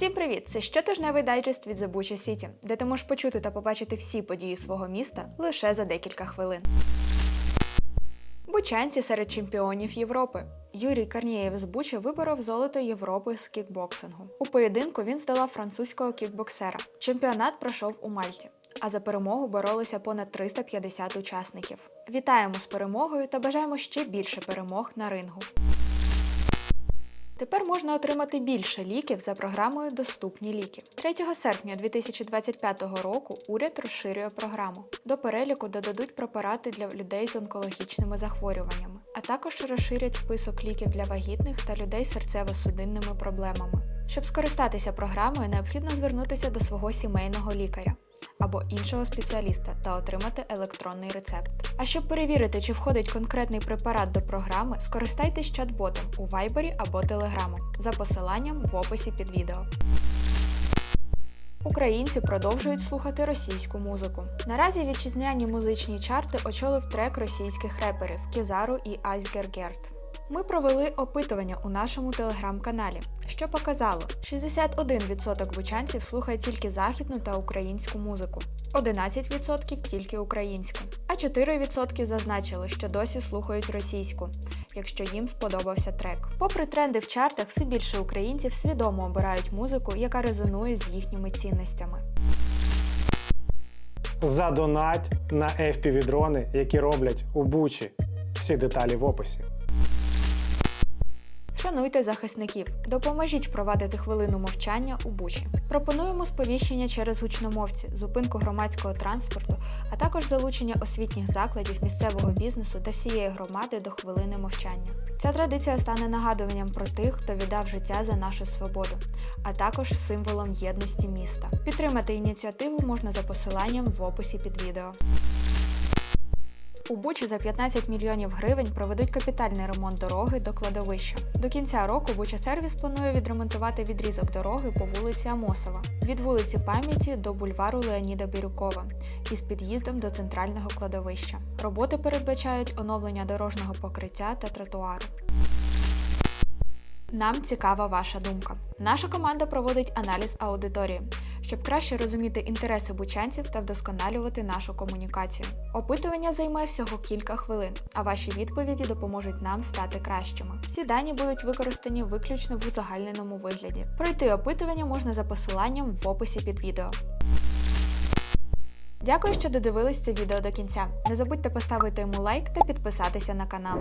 Всім привіт! Це щотижневий дайджест від Bucha City, де ти можеш почути та побачити всі події свого міста лише за декілька хвилин. Бучанці серед чемпіонів Європи. Юрій Карнієв з Бучі виборов золото Європи з кікбоксингу. У поєдинку він здолав французького кікбоксера. Чемпіонат пройшов у Мальті. А за перемогу боролися понад 350 учасників. Вітаємо з перемогою та бажаємо ще більше перемог на рингу. Тепер можна отримати більше ліків за програмою Доступні ліки. 3 серпня 2025 року уряд розширює програму. До переліку додадуть препарати для людей з онкологічними захворюваннями, а також розширять список ліків для вагітних та людей з серцево-судинними проблемами. Щоб скористатися програмою, необхідно звернутися до свого сімейного лікаря або іншого спеціаліста та отримати електронний рецепт. А щоб перевірити, чи входить конкретний препарат до програми, скористайтесь чат-ботом у Viber або Telegram за посиланням в описі під відео. Українці продовжують слухати російську музику. Наразі вітчизняні музичні чарти очолив трек російських реперів Кізару і Айсгергерт. Ми провели опитування у нашому телеграм-каналі, що показало, 61% бучанців слухає тільки західну та українську музику, 11% тільки українську, а 4% зазначили, що досі слухають російську, якщо їм сподобався трек. Попри тренди в чартах, все більше українців свідомо обирають музику, яка резонує з їхніми цінностями. Задонать на FPV-дрони, які роблять у Бучі. Всі деталі в описі. Шануйте захисників, допоможіть впровадити хвилину мовчання у Бучі. Пропонуємо сповіщення через гучномовці, зупинку громадського транспорту, а також залучення освітніх закладів, місцевого бізнесу та всієї громади до хвилини мовчання. Ця традиція стане нагадуванням про тих, хто віддав життя за нашу свободу, а також символом єдності міста. Підтримати ініціативу можна за посиланням в описі під відео. У Бучі за 15 мільйонів гривень проведуть капітальний ремонт дороги до кладовища. До кінця року Буча Сервіс планує відремонтувати відрізок дороги по вулиці Амосова від вулиці Пам'яті до бульвару Леоніда Бірюкова із під'їздом до центрального кладовища. Роботи передбачають оновлення дорожнього покриття та тротуару. Нам цікава ваша думка. Наша команда проводить аналіз аудиторії, щоб краще розуміти інтереси бучанців та вдосконалювати нашу комунікацію. Опитування займе всього кілька хвилин, а ваші відповіді допоможуть нам стати кращими. Всі дані будуть використані виключно в узагальненому вигляді. Пройти опитування можна за посиланням в описі під відео. Дякую, що додивились це відео до кінця. Не забудьте поставити йому лайк та підписатися на канал.